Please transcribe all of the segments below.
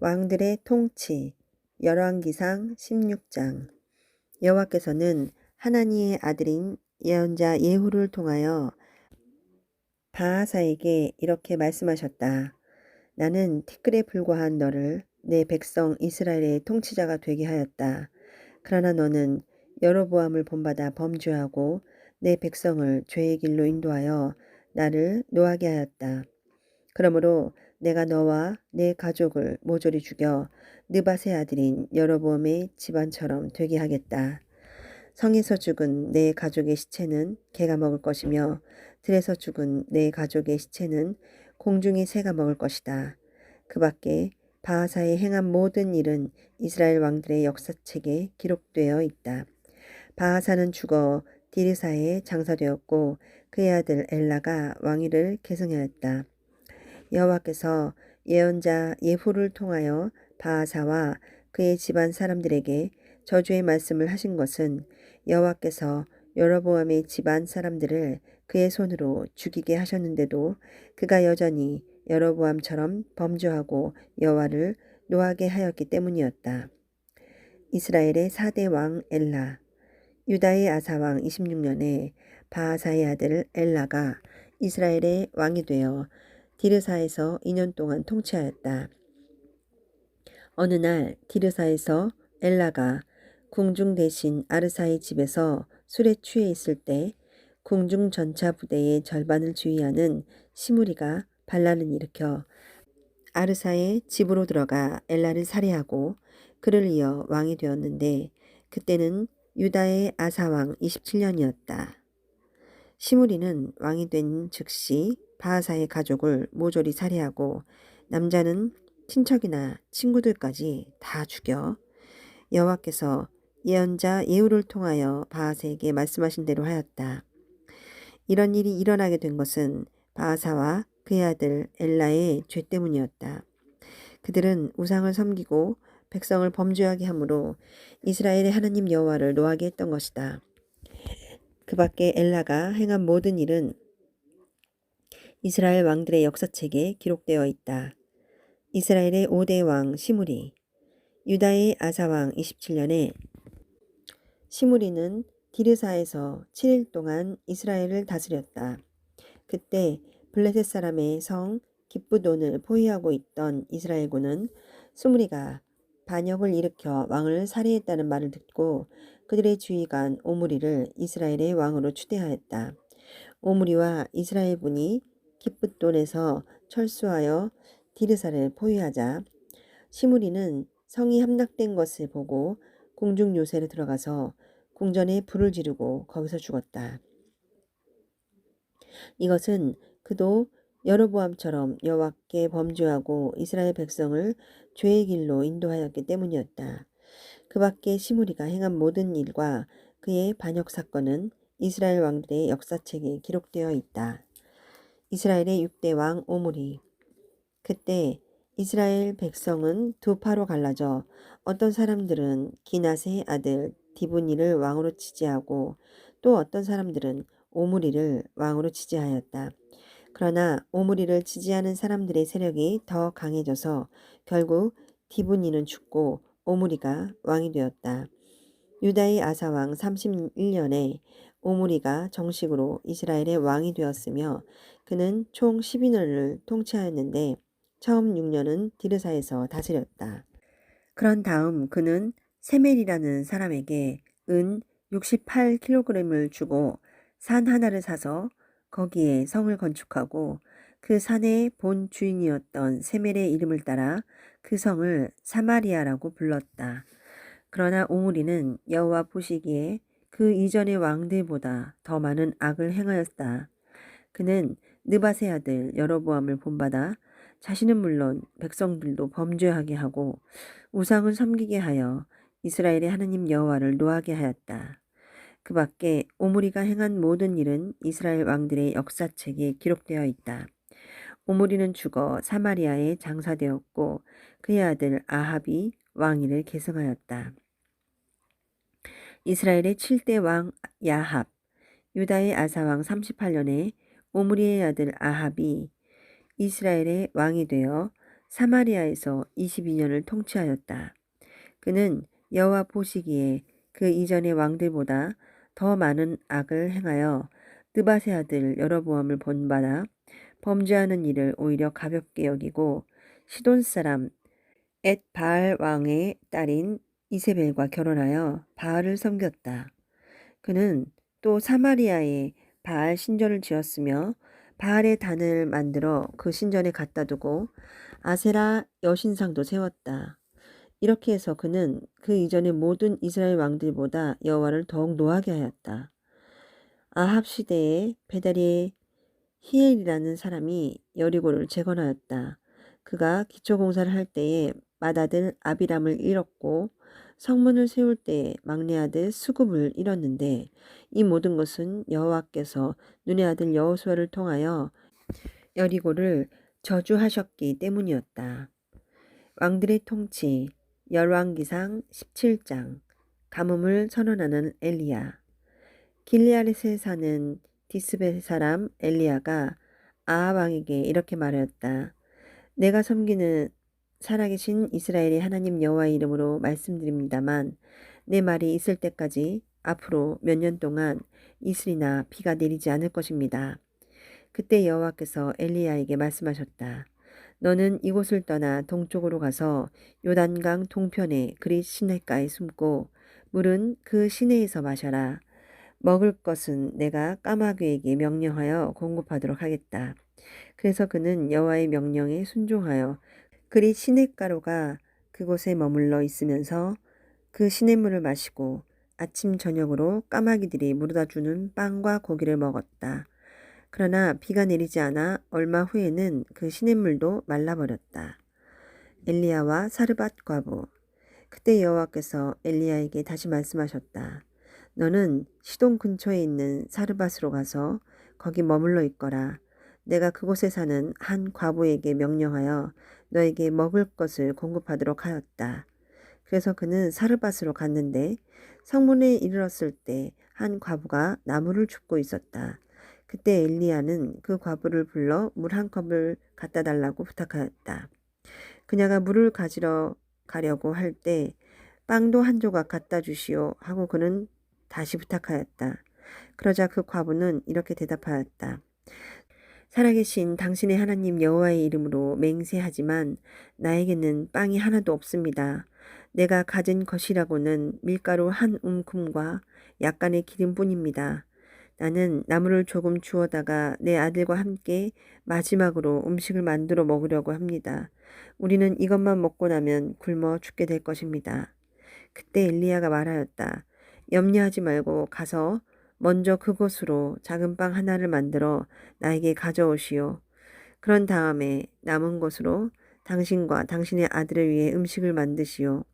왕들의 통치 열왕기상 16장 여호와께서는 하나니의 아들인 예언자 예후를 통하여 바하사에게 이렇게 말씀하셨다. 나는 티끌에 불과한 너를 내 백성 이스라엘의 통치자가 되게 하였다. 그러나 너는 여로보암을 본받아 범죄하고 내 백성을 죄의 길로 인도하여 나를 노하게 하였다. 그러므로 내가 너와 내 가족을 모조리 죽여 느바세 아들인 여로보암의 집안처럼 되게 하겠다. 성에서 죽은 내 가족의 시체는 개가 먹을 것이며 들에서 죽은 내 가족의 시체는 공중의 새가 먹을 것이다. 그 밖에 바하사에 행한 모든 일은 이스라엘 왕들의 역사책에 기록되어 있다. 바하사는 죽어 디르사에 장사되었고 그의 아들 엘라가 왕위를 계승하였다. 여호와께서 예언자 예후를 통하여 바하사와 그의 집안 사람들에게 저주의 말씀을 하신 것은 여호와께서 여로보암의 집안 사람들을 그의 손으로 죽이게 하셨는데도 그가 여전히 여로보암처럼 범죄하고 여호와를 노하게 하였기 때문이었다. 이스라엘의 4대 왕 엘라 유다의 아사왕 26년에 바하사의 아들 엘라가 이스라엘의 왕이 되어 디르사에서 2년 동안 통치하였다. 어느 날 디르사에서 엘라가 궁중 대신 아르사의 집에서 술에 취해 있을 때 궁중 전차 부대의 절반을 지휘하는 시무리가 반란을 일으켜 아르사의 집으로 들어가 엘라를 살해하고 그를 이어 왕이 되었는데 그때는 유다의 아사왕 27년이었다. 시무리는 왕이 된 즉시 바하사의 가족을 모조리 살해하고 남자는 친척이나 친구들까지 다 죽여 여호와께서 예언자 예후를 통하여 바하사에게 말씀하신 대로 하였다. 이런 일이 일어나게 된 것은 바하사와 그의 아들 엘라의 죄 때문이었다. 그들은 우상을 섬기고 백성을 범죄하게 하므로 이스라엘의 하나님 여호와를 노하게 했던 것이다. 그 밖에 엘라가 행한 모든 일은 이스라엘 왕들의 역사책에 기록되어 있다. 이스라엘의 5대 왕 시무리, 유다의 아사왕 27년에 시무리는 디르사에서 7일 동안 이스라엘을 다스렸다. 그때 블레셋 사람의 성 기쁘돈을 포위하고 있던 이스라엘군은 스무리가 반역을 일으켜 왕을 살해했다는 말을 듣고 그들의 주의관 오므리를 이스라엘의 왕으로 추대하였다. 오므리와 이스라엘군이 기쁘돈에서 철수하여 디르사를 포위하자 시무리는 성이 함락된 것을 보고 궁중 요새를 들어가서 궁전에 불을 지르고 거기서 죽었다. 이것은 그도 여로보암처럼 여호와께 범죄하고 이스라엘 백성을 죄의 길로 인도하였기 때문이었다. 그 밖에 시무리가 행한 모든 일과 그의 반역 사건은 이스라엘 왕들의 역사책에 기록되어 있다. 이스라엘의 6대 왕 오므리 그때 이스라엘 백성은 두 파로 갈라져 어떤 사람들은 기낫의 아들 디브니를 왕으로 지지하고 또 어떤 사람들은 오므리를 왕으로 지지하였다. 그러나 오므리를 지지하는 사람들의 세력이 더 강해져서 결국 디브니는 죽고 오므리가 왕이 되었다. 유다의 아사왕 31년에 오므리가 정식으로 이스라엘의 왕이 되었으며 그는 총 12년을 통치하였는데 처음 6년은 디르사에서 다스렸다. 그런 다음 그는 세멜이라는 사람에게 은 68kg을 주고 산 하나를 사서 거기에 성을 건축하고 그 산의 본 주인이었던 세멜의 이름을 따라 그 성을 사마리아라고 불렀다. 그러나 오므리는 여호와 보시기에 그 이전의 왕들보다 더 많은 악을 행하였다. 그는 느바세 아들 여로보암을 본받아 자신은 물론 백성들도 범죄하게 하고 우상을 섬기게 하여 이스라엘의 하나님 여호와를 노하게 하였다. 그 밖에 오므리가 행한 모든 일은 이스라엘 왕들의 역사책에 기록되어 있다. 오므리는 죽어 사마리아에 장사되었고 그의 아들 아합이 왕위를 계승하였다. 이스라엘의 7대 왕 야합, 유다의 아사왕 38년에 오므리의 아들 아합이 이스라엘의 왕이 되어 사마리아에서 22년을 통치하였다. 그는 여호와 보시기에 그 이전의 왕들보다 더 많은 악을 행하여 느바세 아들 여로보암을 본받아 범죄하는 일을 오히려 가볍게 여기고 시돈 사람 엣 바알 왕의 딸인 이세벨과 결혼하여 바알을 섬겼다. 그는 또 사마리아에 바알 신전을 지었으며 바알의 단을 만들어 그 신전에 갖다 두고 아세라 여신상도 세웠다. 이렇게 해서 그는 그 이전의 모든 이스라엘 왕들보다 여호와를 더욱 노하게 하였다. 아합 시대에 베다리의 히엘이라는 사람이 여리고를 재건하였다. 그가 기초공사를 할 때에 맏아들 아비람을 잃었고 성문을 세울 때에 막내 아들 수굽을 잃었는데 이 모든 것은 여호와께서 눈의 아들 여호수아를 통하여 여리고를 저주하셨기 때문이었다. 왕들의 통치 열왕기상 17장 가뭄을 선언하는 엘리야 길리아렛에 사는 디스베 사람 엘리야가 아합 왕에게 이렇게 말하였다. 내가 섬기는 살아계신 이스라엘의 하나님 여호와의 이름으로 말씀드립니다만 내 말이 있을 때까지 앞으로 몇 년 동안 이슬이나 비가 내리지 않을 것입니다. 그때 여호와께서 엘리야에게 말씀하셨다. 너는 이곳을 떠나 동쪽으로 가서 요단강 동편의 그릿 시내가에 숨고 물은 그 시내에서 마셔라. 먹을 것은 내가 까마귀에게 명령하여 공급하도록 하겠다. 그래서 그는 여호와의 명령에 순종하여 그리 시냇가로가 그곳에 머물러 있으면서 그 시냇물을 마시고 아침 저녁으로 까마귀들이 물어다 주는 빵과 고기를 먹었다. 그러나 비가 내리지 않아 얼마 후에는 그 시냇물도 말라버렸다. 엘리야와 사르밧 과부 그때 여호와께서 엘리야에게 다시 말씀하셨다. 너는 시동 근처에 있는 사르밧으로 가서 거기 머물러 있거라. 내가 그곳에 사는 한 과부에게 명령하여 너에게 먹을 것을 공급하도록 하였다. 그래서 그는 사르밧으로 갔는데 성문에 이르렀을 때 한 과부가 나무를 줍고 있었다. 그때 엘리야는 그 과부를 불러 물 한 컵을 갖다 달라고 부탁하였다. 그녀가 물을 가지러 가려고 할 때 빵도 한 조각 갖다 주시오 하고 그는 다시 부탁하였다. 그러자 그 과부는 이렇게 대답하였다. 살아계신 당신의 하나님 여호와의 이름으로 맹세하지만 나에게는 빵이 하나도 없습니다. 내가 가진 것이라고는 밀가루 한 움큼과 약간의 기름뿐입니다. 나는 나무를 조금 주워다가 내 아들과 함께 마지막으로 음식을 만들어 먹으려고 합니다. 우리는 이것만 먹고 나면 굶어 죽게 될 것입니다. 그때 엘리야가 말하였다. 염려하지 말고 가서 먼저 그곳으로 작은 빵 하나를 만들어 나에게 가져오시오. 그런 다음에 남은 것으로 당신과 당신의 아들을 위해 음식을 만드시오.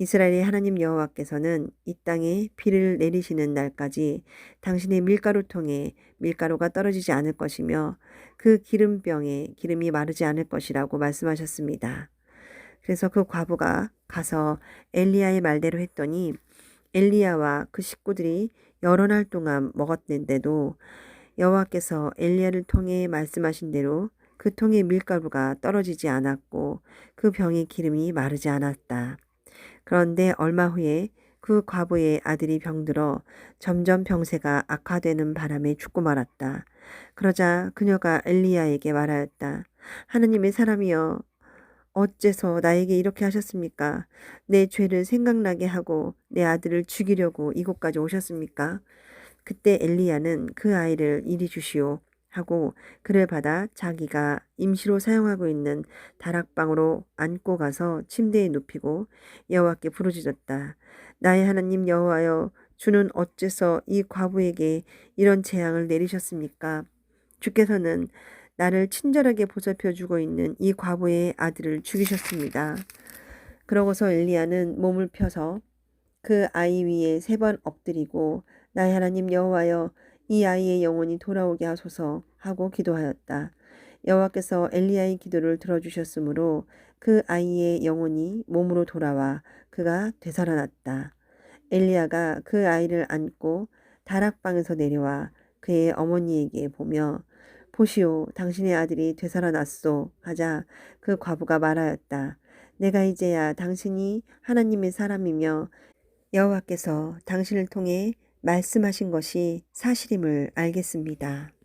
이스라엘의 하나님 여호와께서는 이 땅에 비를 내리시는 날까지 당신의 밀가루통에 밀가루가 떨어지지 않을 것이며 그 기름병에 기름이 마르지 않을 것이라고 말씀하셨습니다. 그래서 그 과부가 가서 엘리야의 말대로 했더니 엘리야와 그 식구들이 여러 날 동안 먹었는데도 여호와께서 엘리야를 통해 말씀하신 대로 그 통의 밀가루가 떨어지지 않았고 그 병의 기름이 마르지 않았다. 그런데 얼마 후에 그 과부의 아들이 병들어 점점 병세가 악화되는 바람에 죽고 말았다. 그러자 그녀가 엘리야에게 말하였다. 하느님의 사람이여 어째서 나에게 이렇게 하셨습니까? 내 죄를 생각나게 하고 내 아들을 죽이려고 이곳까지 오셨습니까? 그때 엘리야는 그 아이를 이리 주시오 하고 그를 받아 자기가 임시로 사용하고 있는 다락방으로 안고 가서 침대에 눕히고 여호와께 부르짖었다. 나의 하나님 여호와여 주는 어째서 이 과부에게 이런 재앙을 내리셨습니까? 주께서는 나를 친절하게 보살펴 주고 있는 이 과부의 아들을 죽이셨습니다. 그러고서 엘리야는 몸을 펴서 그 아이 위에 세 번 엎드리고 나의 하나님 여호와여 이 아이의 영혼이 돌아오게 하소서 하고 기도하였다. 여호와께서 엘리야의 기도를 들어주셨으므로 그 아이의 영혼이 몸으로 돌아와 그가 되살아났다. 엘리야가 그 아이를 안고 다락방에서 내려와 그의 어머니에게 보며 보시오 당신의 아들이 되살아났소 하자 그 과부가 말하였다. 내가 이제야 당신이 하나님의 사람이며 여호와께서 당신을 통해 말씀하신 것이 사실임을 알겠습니다.